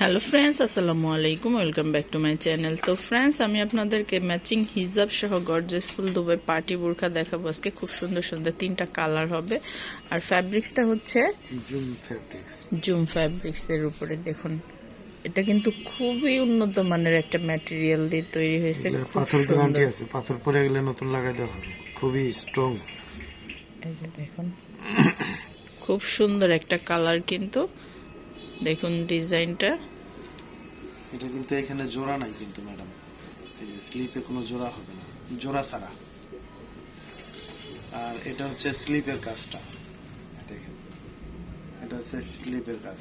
Hello friends আসসালামু আলাইকুম welcome back to my channel তো ফ্রেন্ডস আমি আপনাদেরকে ম্যাচিং হিজাব সহ গর্জেস ফুল দুবাই পার্টি বোরখা দেখাবো। আজকে খুব সুন্দর সুন্দর তিনটা কালার হবে। আর ফ্যাব্রিক্সটা হচ্ছে জুম ফ্যাব্রিক্স জুম ফ্যাব্রিক্স এর উপরে দেখুন। এটা কিন্তু খুবই উন্নত মানের একটা ম্যাটেরিয়াল দিয়ে তৈরি হয়েছে। পাথর গ্যারান্টি আছে। পাথর পরে গেলে নতুন লাগাই দেওয়া হবে। খুবই স্ট্রং এই যে দেখুন। খুব সুন্দর একটা কালার কিন্তু। দেখুন ডিজাইনটা। এটা কিন্তু এখানে জোড়া নাই কিন্তু ম্যাডাম। এই যে স্লিপে কোনো জোড়া হবে না জোড়া ছাড়া। আর এটা হচ্ছে স্লিপের কাজটা। দেখেন এটা হচ্ছে স্লিপের কাজ।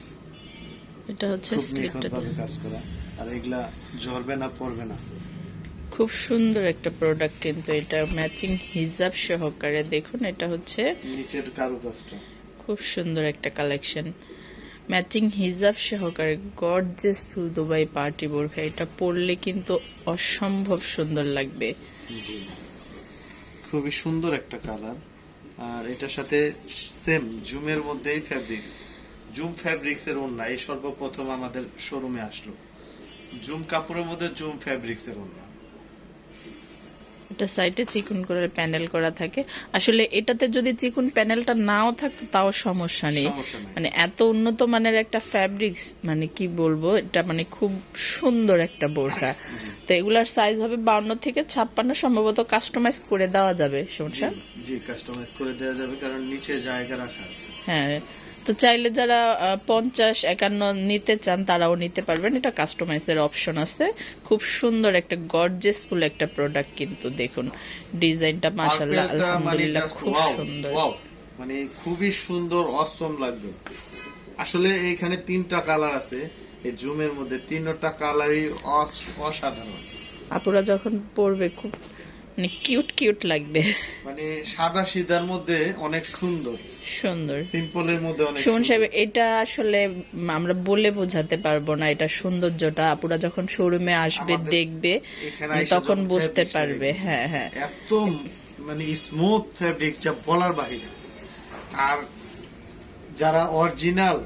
এটা হচ্ছে স্লিপটা কাজ করা। আর এগুলা ঝরবে না পড়বে না। খুব সুন্দর একটা প্রোডাক্ট কিন্তু এটা ম্যাচিং হিজাব সহকারে। দেখুন এটা হচ্ছে নিচের কারু কাজটা খুব সুন্দর একটা কালেকশন ম্যাচিং হিজাব সহকারে গর্জেস ফুল দুবাই পার্টি বোরখা এটা পরলে কিন্তু অসম্ভব সুন্দর লাগবে। খুবই সুন্দর একটা কালার। আর এটার সাথে সেম জুমের মধ্যেই ফ্যাব্রিক্স জুম ফ্যাব্রিক্স এর ওন্না এই সর্বপ্রথম আমাদের শোরুমে আসলো। জুম কাপড়ের মধ্যে জুম ফ্যাব্রিক্স এর ওন্না এটা সাইডে চিকুন করে প্যানেল করা থাকে। আসলে এটাতে যদি চিকুন প্যানেলটা নাও থাকতো তাও সমস্যা নেই। মানে এত উন্নত মানের একটা ফ্যাব্রিক্স মানে কি বলব এটা মানে খুব সুন্দর একটা বোরখা। তো এগুলার সাইজ হবে বাউন্ন থেকে ছাপ্পান্ন সম্ভবত কাস্টমাইজ করে দেওয়া যাবে সমস্যা? জি কাস্টমাইজ করে দেওয়া যাবে কারণ নিচে জায়গা রাখা আছে। হ্যাঁ তো চাইলে যারা পঞ্চাশ একান্ন নিতে চান তারাও নিতে পারবেন। এটা কাস্টমাইজের অপশন আছে। খুব সুন্দর একটা গর্জেস ফুল একটা প্রোডাক্ট কিন্তু দেখুন। ডিজাইনটা মাশাআল্লাহ মানে আলহামদুলিল্লাহ খুব সুন্দর। মানে খুবই সুন্দর অসম লাগবে। আসলে এখানে তিনটা কালার আছে। এই জুমের মধ্যে তিনটা কালারই অসাধারণ। আপুরা যখন পরবে খুব মানে কিউট কিউট লাগবে। মানে সাদা সিধার মধ্যে অনেক সুন্দর। সুন্দর। সিম্পলের মধ্যে অনেক সুমন সাহেব এটা আসলে আমরা বলে বোঝাতে পারব না এটা সৌন্দর্যটা। আপুরা যখন শোরুমে আসবে দেখবে তখন বুঝতে পারবে। হ্যাঁ হ্যাঁ। এত মানে স্মুথ ফেব্রিক যা বলার বাহিরে। আর যারা অরিজিনাল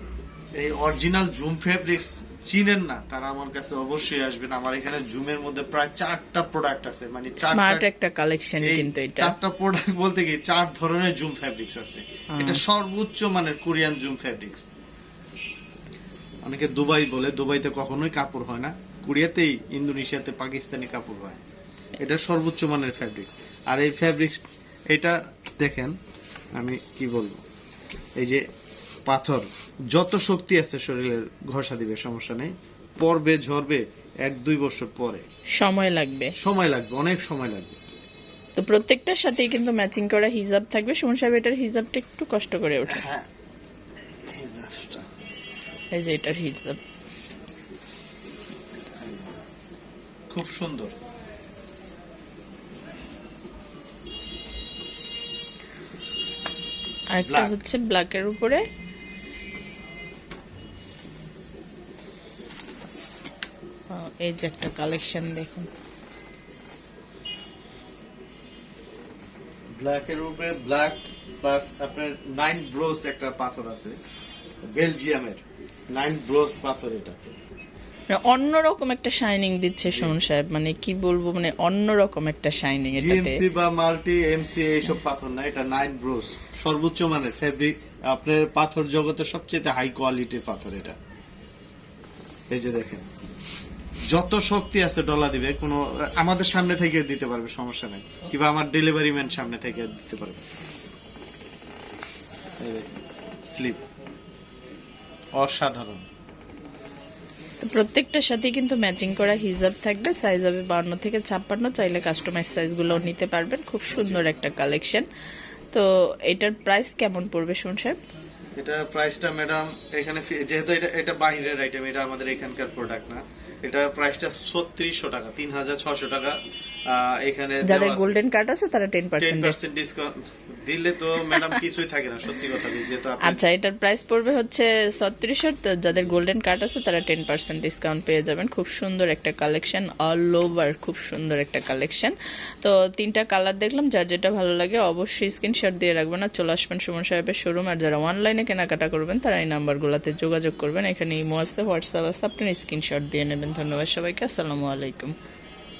এই অরিজিনাল জুম ফেব্রিক্স চিনেন না তারা আমার কাছে অবশ্যই আসবেন। আমার এখানে জুমের মধ্যে প্রায় চারটা প্রোডাক্ট আছে মানে স্মার্ট একটা কালেকশন কিন্তু এটা। চারটা প্রোডাক্ট বলতে কি চার ধরনের জুম ফেব্রিক্স আছে। এটা সর্বোচ্চ মানের কোরিয়ান জুম ফেব্রিক্স অনেকে দুবাই বলে দুবাইতে কখনোই কাপড় হয় না। কোরিয়াতেই ইন্দোনেশিয়াতে পাকিস্তানি কাপড় হয়। এটা সর্বোচ্চ মানের ফ্যাব্রিক্স আর এই ফ্যাব্রিক্স এটা দেখেন আমি কি বলব? এই যে পাথর যত শক্তি আছে শরীরের ঘষা দিবে সমস্যা নেই। পরবে ঝরবে এক দুই বছর পরে। সময় লাগবে। সময় লাগবে অনেক সময় লাগবে। তো প্রত্যেকটার সাথেই কিন্তু ম্যাচিং করা হিজাব থাকবে। সুমন সাহেব এটার হিজাবটা একটু কষ্ট করে ওঠে। হ্যাঁ হিজাবটা। এই যে এটার হিজাব। খুব সুন্দর। আর একটা Black. হচ্ছে ব্ল্যাকের উপরে। এই যে একটা কালেকশন দেখুন। ব্ল্যাক এর উপরে ব্ল্যাক প্লাস আপনার নাইন ব্রোস একটা পাথর আছে। বেলজিয়ামের নাইন ব্রোস পাথর এটা। অন্যরকম একটা শাইনিং দিচ্ছে সুমন সাহেব মানে কি বলব মানে অন্যরকম একটা শাইনিং এটাতে। জিএমসি বা মাল্টি এমসি এইসব পাথর না এটা নাইন ব্রোস সর্বোচ্চ মানের ফেব্রিক আপনার পাথর জগতে সবচেয়ে হাই কোয়ালিটির পাথর এটা। এই যে দেখেন। যত শক্তি আছে ডলা দিবে, কোনো, আমাদের সামনে থেকে দিতে পারবে, সমস্যা নেই। কিংবা আমার ডেলিভারি ম্যান সামনে থেকে দিতে পারবে। স্লিপ অসাধারণ। প্রত্যেকটার সাথে কিন্তু ম্যাচিং করা হিজাব থাকবে সাইজ হবে বান্ন থেকে ছাপ্পান্ন, চাইলে কাস্টমাইজ সাইজগুলো নিতে পারবেন। খুব সুন্দর একটা কালেকশন তো এটার প্রাইস কেমন পড়বে শুন এটা প্রাইসটা ম্যাডাম এখানে যেহেতু এটা এটা বাহিরের আইটেম এটা আমাদের এখানকার প্রোডাক্ট না। এটা প্রাইসটা ছত্রিশশো টাকা, তিন হাজার ছশো টাকা। এখানে যাদের গোল্ডেন কার্ড আছে তারা ten ten percent percent discount দিলে তো ম্যাডাম কিছুই থাকে না সত্যি কথা বলি, যেহেতু আচ্ছা এটার প্রাইস পড়বে হচ্ছে ছত্রিশশো যাদের গোল্ডেন কার্ড আছে তারা টেন পার্সেন্ট ডিসকাউন্ট পেয়ে যাবেন। খুব সুন্দর একটা কালেকশন অল ওভার খুব সুন্দর একটা কালেকশন তো তিনটা কালার দেখলাম যার যেটা ভালো লাগে অবশ্যই স্ক্রিনশট দিয়ে রাখবেন। আর চলে আসবেন সুমন সাহেবের শোরুম আর যারা অনলাইনে কেনাকাটা করবেন তারা এই নাম্বারগুলোতে যোগাযোগ করবেন। এখানে ইমো আছে হোয়াটসঅ্যাপ আছে আপনি স্ক্রিনশট দিয়ে নেবেন। ধন্যবাদ সবাইকে আসসালামু আলাইকুম।